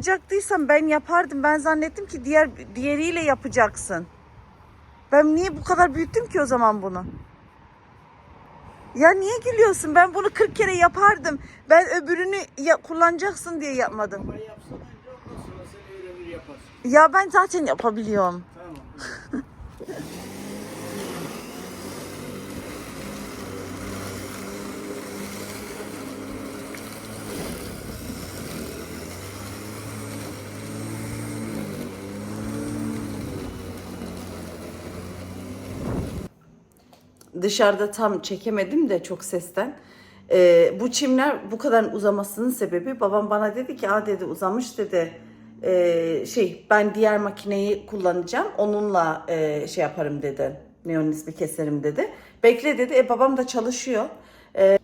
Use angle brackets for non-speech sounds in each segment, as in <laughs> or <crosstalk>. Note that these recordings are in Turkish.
yapacaktıysan ben yapardım. Ben zannettim ki diğer diğeriyle yapacaksın. Ben niye bu kadar büyüttüm ki o zaman bunu? Ya niye gülüyorsun? Ben bunu 40 kere yapardım. Ben öbürünü ya, kullanacaksın diye yapmadım. Ama yapsan önce ondan sonra sen öğrenir yaparsın. Ya ben zaten yapabiliyorum. Tamam. <laughs> dışarıda tam çekemedim de çok sesten. Ee, bu çimler bu kadar uzamasının sebebi babam bana dedi ki Aa dedi uzamış dedi. Ee, şey ben diğer makineyi kullanacağım onunla e, şey yaparım dedi. Neon ismi keserim dedi. Bekle dedi. E babam da çalışıyor. Ee,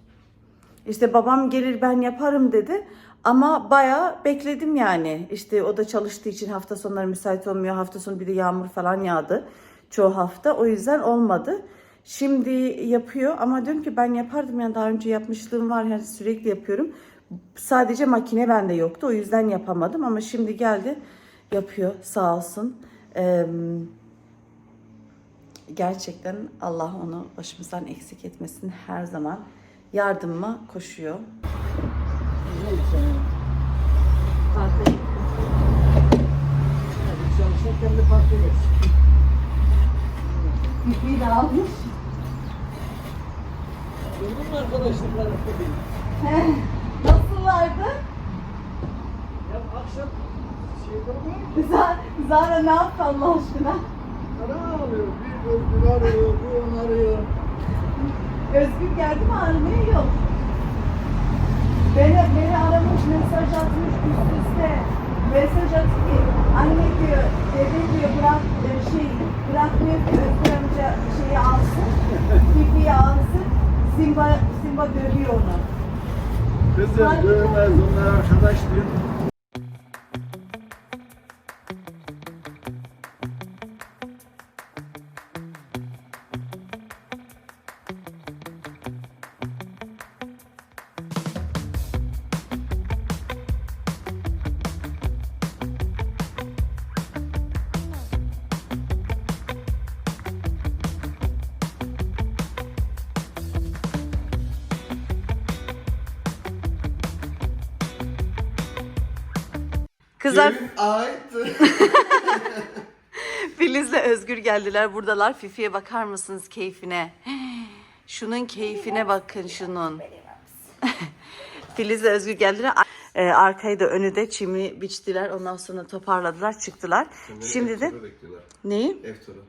işte babam gelir ben yaparım dedi. Ama bayağı bekledim yani. İşte o da çalıştığı için hafta sonları müsait olmuyor. Hafta sonu bir de yağmur falan yağdı. Çoğu hafta. O yüzden olmadı. Şimdi yapıyor ama diyorum ki ben yapardım yani daha önce yapmışlığım var yani sürekli yapıyorum. Sadece makine bende yoktu o yüzden yapamadım ama şimdi geldi yapıyor sağ olsun. Eee, gerçekten Allah onu başımızdan eksik etmesin her zaman yardıma koşuyor. Pipiyi de almış. Bu değil. Nasıllardı? Ya akşam şey. Zara, Zara ne yaptı Allah aşkına? Ara alıyor. Bir Özgür arıyor, bir onu arıyor. Özgür geldi mi aramaya yok. Beni, beni aramış, mesaj atmış üst üste. Mesaj attı ki anne diyor, dede diyor bırak e, şey, bırakmıyor ki Özgür amca şeyi alsın, pipiyi alsın. Simba, Simba dövüyor onu. Kızım dövmez onlar arkadaş diyor. Kızlar. <laughs> Filiz'le Özgür geldiler. Buradalar. Fifi'ye bakar mısınız keyfine? <gasps> Şunun keyfine bakın şunun. <laughs> Filiz'le Özgür geldiler. Ee, arkayı da önü de çimi biçtiler. Ondan sonra toparladılar, çıktılar. Şimdi de neyi? Ev turu.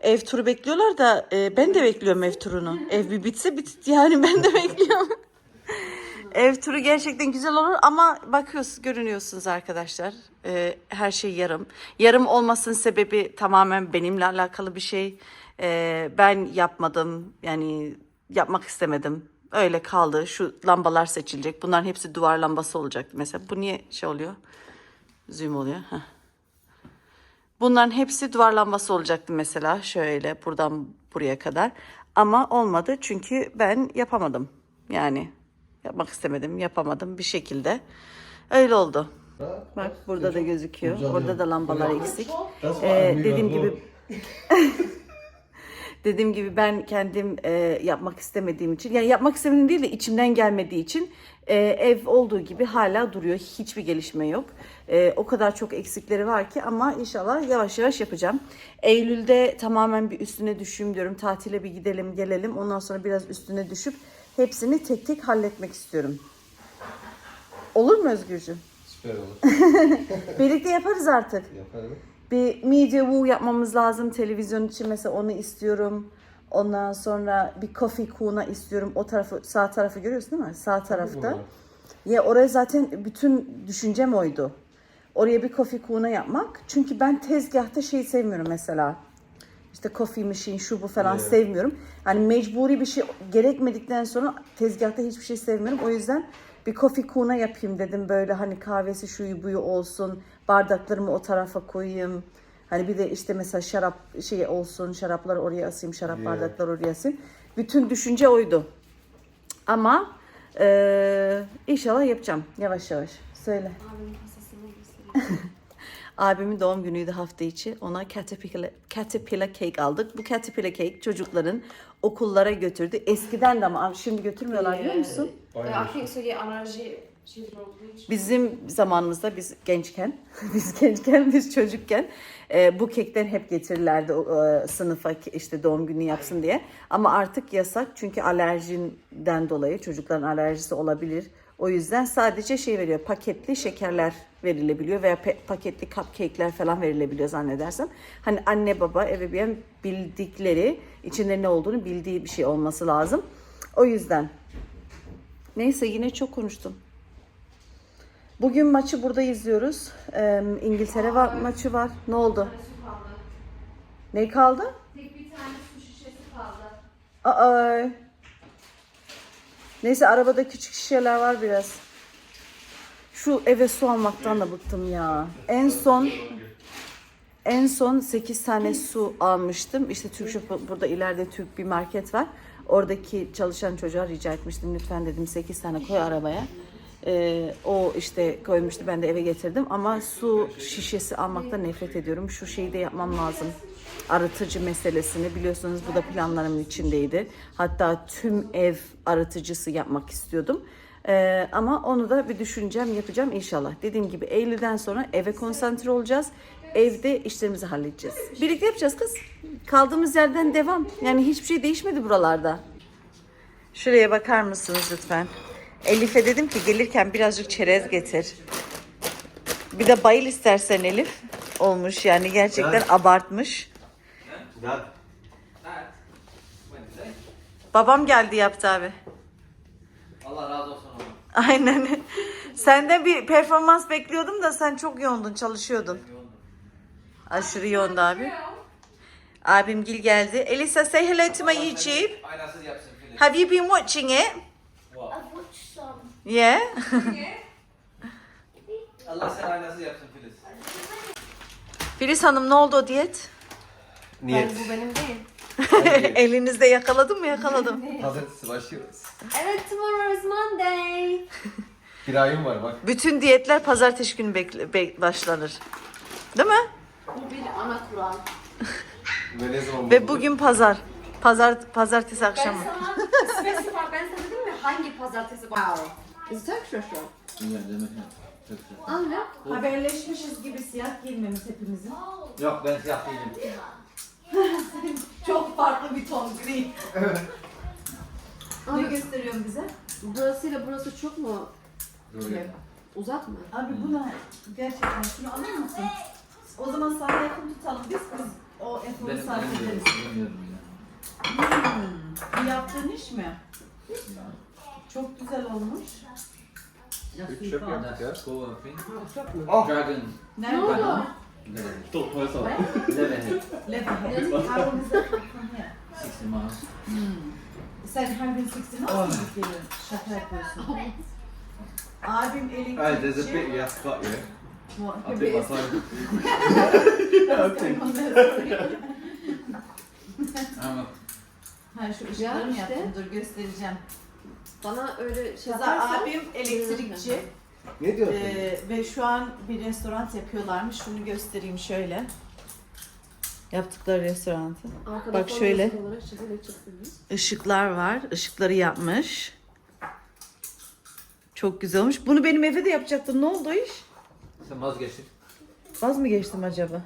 Ev turu bekliyorlar da e, ben de bekliyorum ev turunu. Ev bir bitse bit yani ben de <laughs> bekliyorum. Ev turu gerçekten güzel olur ama bakıyoruz, görünüyorsunuz arkadaşlar. E, her şey yarım. Yarım olmasının sebebi tamamen benimle alakalı bir şey. E, ben yapmadım yani yapmak istemedim. Öyle kaldı. Şu lambalar seçilecek. Bunların hepsi duvar lambası olacak mesela. Bu niye şey oluyor? Zoom oluyor. Heh. Bunların hepsi duvar lambası olacaktı mesela şöyle buradan buraya kadar. Ama olmadı çünkü ben yapamadım. Yani yapmak istemedim, yapamadım bir şekilde. Öyle oldu. Bak burada da gözüküyor. Burada da lambalar eksik. Ee, dediğim gibi <laughs> Dediğim gibi ben kendim e, yapmak istemediğim için, yani yapmak istemediğim değil de içimden gelmediği için e, ev olduğu gibi hala duruyor. Hiçbir gelişme yok. E, o kadar çok eksikleri var ki ama inşallah yavaş yavaş yapacağım. Eylül'de tamamen bir üstüne düşeyim diyorum. Tatile bir gidelim gelelim. Ondan sonra biraz üstüne düşüp hepsini tek tek halletmek istiyorum. Olur mu Özgürcüğüm? Süper olur. <laughs> Birlikte yaparız artık. Yaparım. Bir media woo yapmamız lazım televizyon için mesela onu istiyorum. Ondan sonra bir coffee kuna istiyorum. O tarafı sağ tarafı görüyorsun değil mi? Sağ tarafta. Ya oraya zaten bütün düşüncem oydu. Oraya bir coffee kuna yapmak. Çünkü ben tezgahta şey sevmiyorum mesela. İşte coffee machine şu bu falan Evet. sevmiyorum. Hani mecburi bir şey gerekmedikten sonra tezgahta hiçbir şey sevmiyorum. O yüzden bir coffee kuna yapayım dedim. Böyle hani kahvesi şuyu buyu olsun. Bardaklarımı o tarafa koyayım. Hani bir de işte mesela şarap şey olsun. Şarapları oraya asayım. Şarap Yeah. bardakları oraya asayım. Bütün düşünce oydu. Ama eee, inşallah yapacağım. Yavaş yavaş. Söyle. Abimin kasasını. <laughs> Abimin doğum günüydü hafta içi. Ona Caterpillar, Caterpillar cake aldık. Bu Caterpillar cake çocukların okullara götürdü. Eskiden de ama şimdi götürmüyorlar biliyor musun? Yeah, I think so. Yeah, alerji şeyler olduğu için. Bizim zamanımızda biz gençken, <laughs> biz gençken, biz çocukken e, bu kekler hep getirirlerdi e, sınıfa ki- işte doğum günü yapsın diye. Ama artık yasak çünkü alerjinden dolayı çocukların alerjisi olabilir. O yüzden sadece şey veriyor, paketli şekerler verilebiliyor veya paketli cupcake'ler falan verilebiliyor zannedersem. Hani anne baba ebeveyn bildikleri, içinde ne olduğunu bildiği bir şey olması lazım. O yüzden. Neyse yine çok konuştum. Bugün maçı burada izliyoruz. Ee, İngiltere var, maçı var. Ne oldu? Ne kaldı? Tek bir tane su şişesi kaldı. Aa. Neyse arabada küçük şişeler var biraz. Şu eve su almaktan da bıktım ya. En son en son 8 tane su almıştım. İşte Türk Shop burada ileride Türk bir market var. Oradaki çalışan çocuğa rica etmiştim. Lütfen dedim 8 tane koy arabaya. Ee, o işte koymuştu ben de eve getirdim ama su şişesi almaktan nefret ediyorum. Şu şeyi de yapmam lazım. Arıtıcı meselesini biliyorsunuz bu da planlarımın içindeydi. Hatta tüm ev arıtıcısı yapmak istiyordum. Ee, ama onu da bir düşüneceğim, yapacağım inşallah. Dediğim gibi Eylül'den sonra eve konsantre olacağız. Evde işlerimizi halledeceğiz. Birlikte yapacağız kız. Kaldığımız yerden devam. Yani hiçbir şey değişmedi buralarda. Şuraya bakar mısınız lütfen? Elif'e dedim ki gelirken birazcık çerez getir. Bir de bayıl istersen Elif. Olmuş yani gerçekten Evet. abartmış. Gel. Babam geldi yaptı abi. Allah razı olsun ona. Aynen. Senden bir performans bekliyordum da sen çok yoğundun, çalışıyordun. Aşırı yoğundu abi. Abim Gil geldi. Elisa say hello to my YouTube. Aynasız yapsın Filiz. Have you been watching it? Wow. I've watched some. Yeah. <laughs> Allah sen aynasız yapsın Filiz. Filiz Hanım ne oldu o diyet? Niyet. Bu benim değil. <laughs> Elinizde yakaladım mı yakaladım. <laughs> Pazartesi başlıyoruz. Evet, tomorrow is Monday. <laughs> Bir ayım var bak. Bütün diyetler pazartesi günü bekle- be- başlanır. Değil mi? Bu bir ana kural. Ve ne zaman Ve bugün pazar. Pazar pazartesi Ben akşamı. sana spesifik, ben sana dedim mi hangi pazartesi Wow. Is it Turkish restaurant? Anne. Haberleşmişiz gibi siyah giymemiz hepimizin. Yok ben siyah değilim. <laughs> Çok farklı bir ton gri. Abi, gösteriyorsun bize? burasıyla burası çok mu Doğru. uzak mı? Abi buna gerçekten şunu alır mısın? O zaman sana yakın tutalım biz biz o eforu Benim sarf ederiz. bilmiyorum ya. Bu yaptığın iş mi? Çok güzel olmuş. Üç çöp yaptık ya. Ah! Dragon. Nerede? Ne oldu? Koy sana. Leatherhead. Leatherhead. How is it from here? 60 miles. Sen her gün 60 nasıl gidip geliyorsun? Şaka yapıyorsun. Abim Hey, there's a elektrikçi. bit you have to cut here. I'll take my time. Ha şu ışıkları mı işte. Dur göstereceğim. Bana öyle şey yaparsan... abim elektrikçi. Ne diyorsun? Ee, ve şu an bir restoran yapıyorlarmış. Şunu göstereyim şöyle. Yaptıkları restoranı. Arkada Bak şöyle. Işıklar var. Işıkları yapmış. Çok güzel olmuş. Bunu benim evde de yapacaktım. Ne oldu o iş? sen vazgeçtin. Vaz mı geçtim acaba?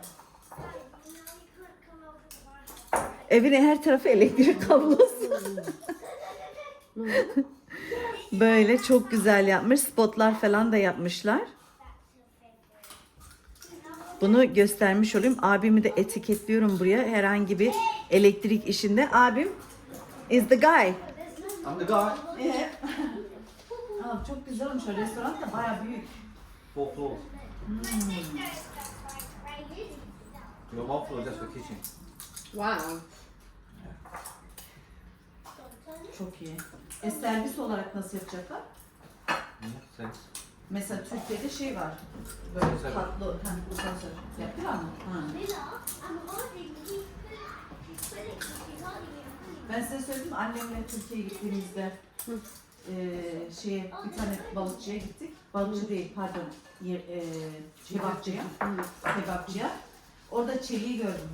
Evin her tarafı elektrik kablosu. Böyle çok güzel yapmış. Spotlar falan da yapmışlar. Bunu göstermiş olayım. Abimi de etiketliyorum buraya. Herhangi bir elektrik işinde. Abim is the guy. I'm the guy. <laughs> Aa, çok güzel olmuş. Restoran da baya büyük. Four floors. Your one floor is just for kitchen. Wow. Çok iyi. E servis olarak nasıl yapacaklar? Sen Mesela Türkiye'de şey var. Böyle Asansör. katlı hani asansör. Yaptılar mı? Ha. Ben size söyledim mi? annemle Türkiye'ye gittiğimizde eee şeye bir tane balıkçıya gittik. Balıkçı değil pardon. Yer, e, kebapçıya. Kebapçıya. Orada çeliği gördüm.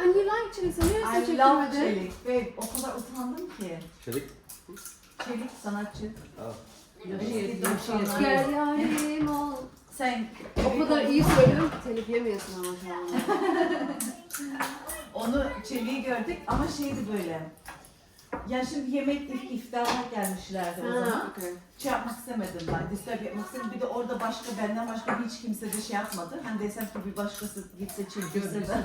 And you like so here's the I love çelik. Ve o kadar utandım ki. Çelik. Çelik sanatçı. Aa. Eski doksanlar. Gel yarim ol. Sen O kadar iyi söylüyorum ki telif yemiyorsun ama şu an. <laughs> onu çeliği gördük ama şeydi böyle. Ya şimdi yemek ilk iftara gelmişlerdi o zaman. Ha, okay. Şey yapmak istemedim ben. Disturb yapmak istemedim. Bir de orada başka benden başka hiç kimse de şey yapmadı. Hani desem ki bir başkası gitse çekilse ben.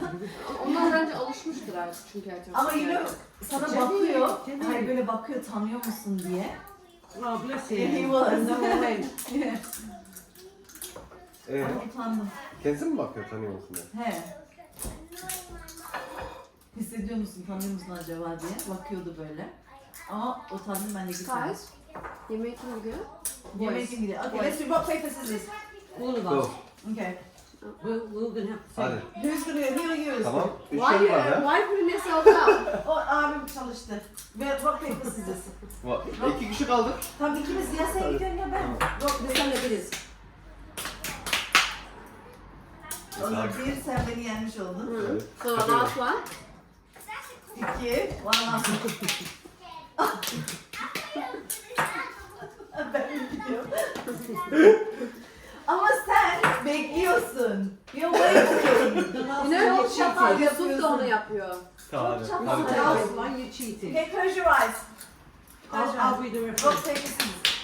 Onlar bence alışmıştır artık çünkü her Ama yine sana bakıyor. Hayır böyle bakıyor tanıyor musun diye. Oh, bless He him. was. Ee, Ama utandım. kendisi mi bakıyor tanıyor musun diye? He. Hissediyor musun, tanıyor musun acaba diye bakıyordu böyle. Ama utandım ben de gitmedim. Guys, yemeği kim gidiyor? Yemek için gidiyor. Okay, let's do rock paper scissors. All of Go. us. Okay. We're, we're going to have to say. Hadi. Who's gonna who are you? Tamam. Üç Why, şey var you, ha. why putting yourself out? O abim çalıştı. Ve rock paper scissors. Va- İki kişi kaldık. Tamam ikimiz ya sen gidiyorsun ya ben. Rock Biz hallederiz. O zaman bir sen beni yenmiş oldun. Evet. So last one. İki. Valla. ben gidiyorum. Ama sen bekliyorsun. You're waiting. Yine çok şapal Yusuf da onu yapıyor. Last one, you're cheating. Okay, close your eyes. Close I'll, your I'll eyes. be the Rock, referee. paper, scissors.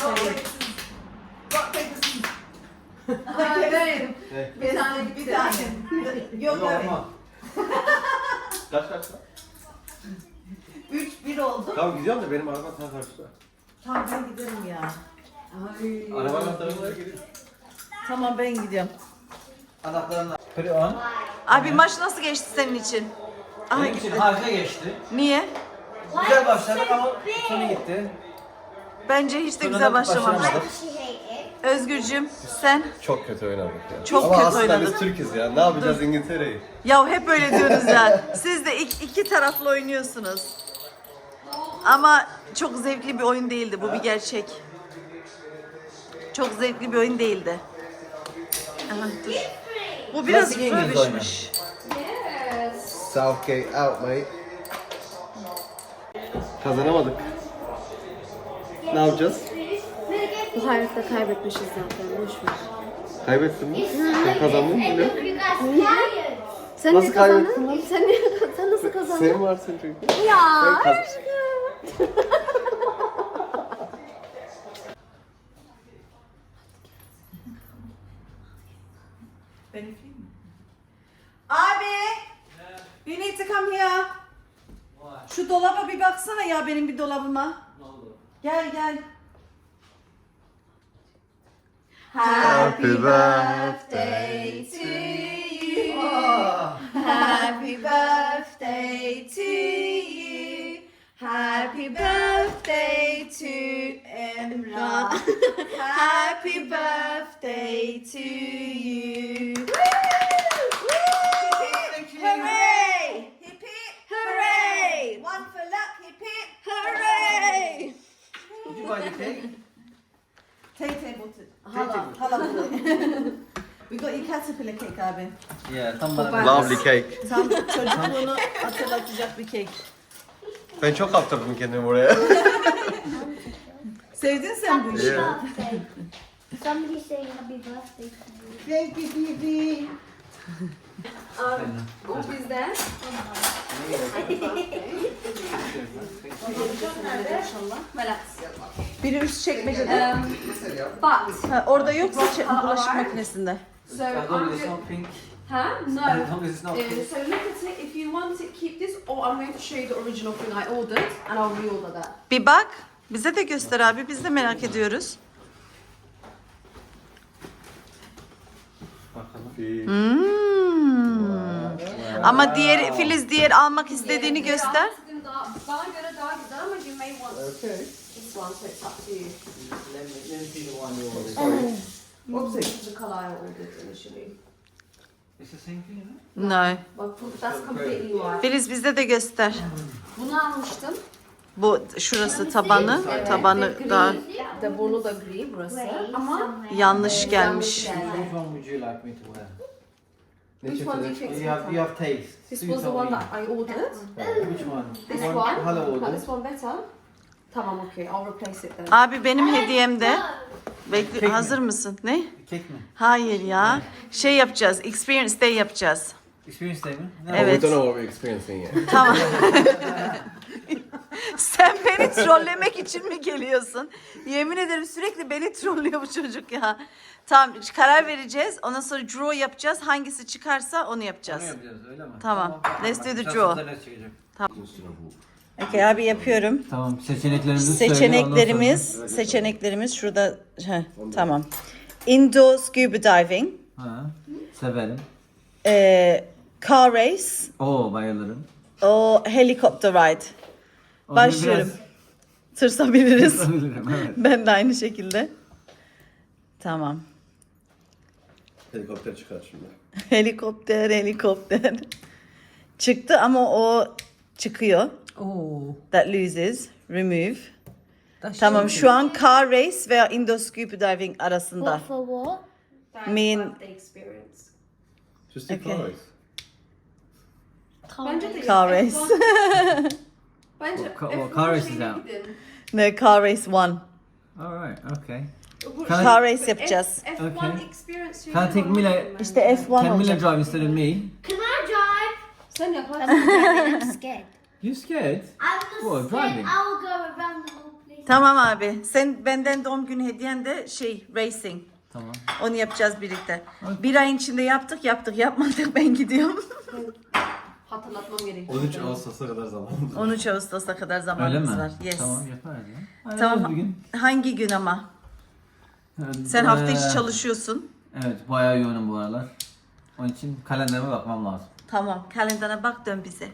Rock, paper, scissors. Rock, paper, scissors. <laughs> Benim. Ne? Bir tane Bir tane. Yok Yok evet. <laughs> Kaç kaç? Üç, bir oldu. Tamam gidiyorum da benim araba sana karşıda. Tamam ben giderim ya. Ay. Araba anahtarına gidiyor. Tamam ben gidiyorum. Anahtarını put it on. Abi maç nasıl geçti senin için? Aha, Benim için harika geçti. Niye? Güzel başladık ama sonu gitti. Bence hiç de Sonra güzel da başlamamış. Özgürcüm sen Çok kötü oynadık ya. Çok Ama kötü aslında oynadık. biz Türk'üz ya. Ne yapacağız İngiltere'yi? ya hep öyle diyoruz ya. <laughs> Siz de iki, iki taraflı oynuyorsunuz. Ama çok zevkli bir oyun değildi bu bir gerçek. Çok zevkli bir oyun değildi. Aha, dur. Bu biraz Klasik İngiliz röbişmiş. Yes. Southgate out mate. Kazanamadık. Ne yapacağız? Bu hayatta kaybetmişiz zaten. Boş ver. Kaybettin mi? Sen kazandın mı? Ne? Sen Nasıl kazandın? kaybettin Sen, niye, sen nasıl kazandın? Sen varsın çünkü. Ya Ben kaz- aşkım. Ben üfleyeyim mi? Abi! You need to come here. Şu dolaba bir baksana ya benim bir dolabıma. Gel gel. <laughs> Happy birthday to you. Happy birthday to you. <laughs> Happy birthday to Emrah. Happy birthday to caterpillar cake abi. Yeah, tam bana. Lovely cake. Tam çocukluğunu hatırlatacak bir kek. Ben çok kaptırdım kendimi buraya. <laughs> Sevdin sen bu işi. Yeah. Somebody saying happy birthday to you. Thank you baby. Bu bizden. Biri üst çekmecede. Um, but, Ha, orada yoksa çe- bulaşık makinesinde. So As I'm long as it's not pink. Huh? No. As long as it's not Uh, pink. so look at it. If you want it, keep this, or I'm going to show you the original thing I ordered, and I'll reorder that. Bir bak. Bize de göster abi. Biz de merak ediyoruz. Bakalım. Hmm. Ama diğer Filiz diğer almak istediğini Diğeri- göster. diğeri altı daha, bana göre daha güzel ama you may want Okay. this one, so it's up to you. Let me, let me see the one you ordered. This is the colour I ordered initially. It's the same thing? No. But that's completely white. Filiz bize de göster. Bunu almıştım. Bu şurası tabanı. Tabanı the da green, the burnu da gri burası. Ama yanlış gelmiş. Which one would you like me to wear? Which one do you think? You have, you have taste. This you was the tell one me. that I ordered. Which one? This one. Hello this one better. Tamam okay. I'll replace it then. Abi benim hediyem de. Bekle, Kek mi? hazır mısın? Ne? Cake mi? Hayır ya. Şey yapacağız. Experience day yapacağız. Experience day mi? No. Evet. We don't know what we're experiencing yet. Tamam. <laughs> Sen beni trollemek için mi geliyorsun? Yemin ederim sürekli beni trollüyor bu çocuk ya. Tamam karar vereceğiz. Ondan sonra draw yapacağız. Hangisi çıkarsa onu Ne yapacağız. yapacağız öyle mi? Tamam. Let's do the draw. sonra ne çıkacak. Okey abi yapıyorum. Tamam seçeneklerimizi söyle, ondan Seçeneklerimiz, seçeneklerimiz şurada. Heh, tamam. Indoor scuba diving, Ha, severim. e, car race, Oo bayılırım. o helicopter ride. Onu Başlıyorum. Tırsabiliriz. Biraz bilirim evet. <laughs> ben de aynı şekilde. Tamam. Helikopter çıkar şimdi. Helikopter, helikopter. Çıktı ama o çıkıyor. Oh. That loses. Remove. That's Tamam şu an car race veya indoor scuba diving arasında. What for what? That's mean- birthday experience. Just the Okay. cars. Bence de Car race. <laughs> Bence O ka- o F1 car race şeyine is out. gidin. ne car race one. Alright okay. Bu- Can I- Car race yapacağız. F- F1 Okay. experience şeyine Can I take bakın Mila- ben. İşte F1 Can Mila olacak. drive instead of me? Can I drive? Sen yap hadi. I'm scared. You scared? I'm just What, scared. driving? I'll go around the whole place. Tamam abi. Sen benden doğum günü hediyen de şey racing. Tamam. Onu yapacağız birlikte. Bir ayın içinde yaptık yaptık yapmadık ben gidiyorum. <laughs> Hatırlatmam gerekiyor. 13 Ağustos'a kadar zaman. 13 Ağustos'a kadar Öyle zamanımız mi? var. Yes. Tamam yaparız ya. Tamam. bir gün. Hangi gün ama? Sen Ee, hafta içi çalışıyorsun. Evet bayağı yoğunum bu aralar. Onun için kalenderime bakmam lazım. Tamam. Kalendana bak dön bize.